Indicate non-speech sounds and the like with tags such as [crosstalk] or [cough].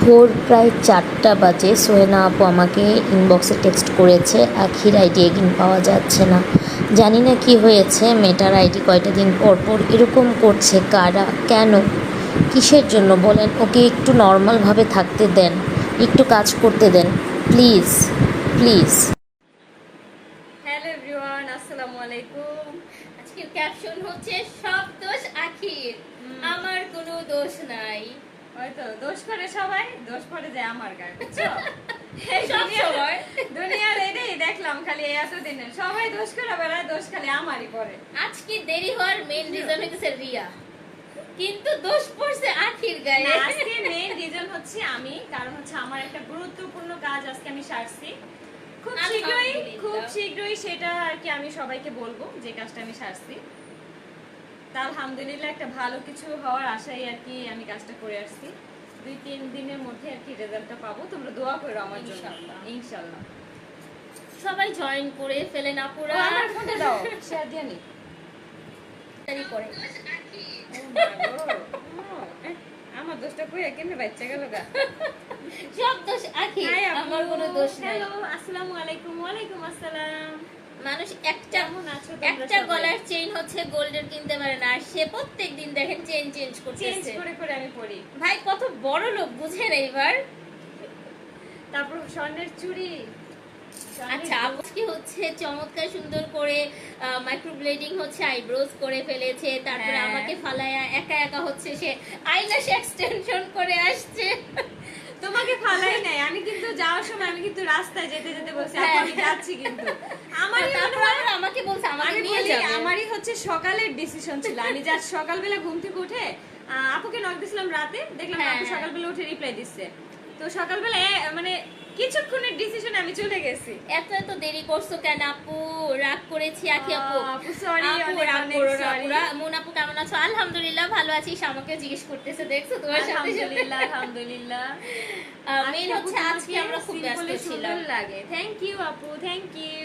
ভোর প্রায় চারটা বাজে। সোহেনা আপু আমাকে ইনবক্সে টেক্সট করেছে আখির আইডি এগিন পাওয়া যাচ্ছে না। জানি না কি হয়েছে মেটার আইডি কয়টা দিন পর পর এরকম করছে কারা কেন কিসের জন্য? বলেন ওকে একটু নর্মালভাবে থাকতে দেন একটু কাজ করতে দেন প্লিজ প্লিজ হ্যালো এভরিওয়ান আসসালামু আলাইকুম। আজকের ক্যাপশন হচ্ছে সব দোষ আখির। আমার কোনো দোষ নাই। হয়তো দোষ করে সবাই দোষ করে যায় আমার গায়ে বুঝছ? [laughs] দুনিয়ার- এটাই দেখলাম খালি এতদিনে সবাই দোষ করে বেড়ায় দোষ খালি আমারই করে আজকে দেরি হওয়ার মেইন রিজন হচ্ছে রিয়া। কিন্তু দোষ পড়ছে আখির গায়ে। আজকে মেইন রিজন হচ্ছে আমি কারণ হচ্ছে আমার একটা গুরুত্বপূর্ণ কাজ আজকে আমি সারছি। খুব শীঘ্রই খুব শীঘ্রই সেটা আর কি আমি সবাইকে বলব যে কাজটা আমি সারছি। তা আলহামদুলিল্লাহ একটা ভালো কিছু হওয়ার আশায় আর কি আমি কাজটা করে আসছি। দুই তিন দিনের মধ্যে আর কি রেজাল্টটা পাবো। তোমরা দোয়া করো আমার জন্য। ইনশাল্লাহ সবাই জয়েন করে ফেলেন ও, আপুরা আমার ফোনটা দাও। শেয়ার দিয়ে নি। তাড়াতাড়ি করে আমার দোষটা কইয়া কেমনে বাচ্চা গেল গা? সব দোষ আপু। আমার কোনো দোষ নাই। হ্যালো আসসালামু আলাইকুম। ওয়ালাইকুম আসসালাম। মানুষ একটা একটা গলার চেইন হচ্ছে গোল্ডের কিনতে পারে না। আর সে প্রত্যেক দিন দেখেন চেইন চেঞ্জ চেঞ্জ করে করে আমি পড়ি। ভাই কত বড় লোক বুঝেন এইবার। তারপর স্বর্ণের চুড়ি। আচ্ছা আজকে হচ্ছে? চমৎকার সুন্দর করে মাইক্রোব্লেডিং হচ্ছে আইব্রোজ করে ফেলেছে। তারপরে হ্যাঁ। আমাকে ফালায়া একা একা হচ্ছে সে আইলাশ এক্সটেনশন করে আসছে। তোমাকে ফালাই নাই। আমি কিন্তু যাওয়ার সময় আমি কিন্তু রাস্তায় যেতে যেতে বলছি আমি যাচ্ছি কিন্তু। আমারই মনে তারপর আবার আমাকে বলছে আমাকে নিয়ে যাবে। আমারই হচ্ছে সকালের ডিসিশন ছিল। আমি যা সকালবেলা ঘুম থেকে উঠে আপুকে নক দিছিলাম রাতে। দেখলাম হ্যাঁ, আপু হ্যাঁ। সকালবেলা উঠে রিপ্লাই দিচ্ছে। তো সকালবেলা মানে কিছুক্ষণের ডিসিশনে আমি চলে গেছি। এত এত দেরি করছ কেন আপু? রাগ করেছি আপু। আপু, sorry, আপু, রাগ করো না, sorry। মন আপু কেমন আছো? আলহামদুলিল্লাহ ভালো আছি। আমাকে জিজ্ঞেস করতেছে দেখছ তোমার সাথে? আলহামদুলিল্লাহ আলহামদুলিল্লাহ। মেইন হচ্ছে আজকে আমরা খুব ব্যস্ত ছিলাম। লাগে। থ্যাংক ইউ আপু থ্যাংক ইউ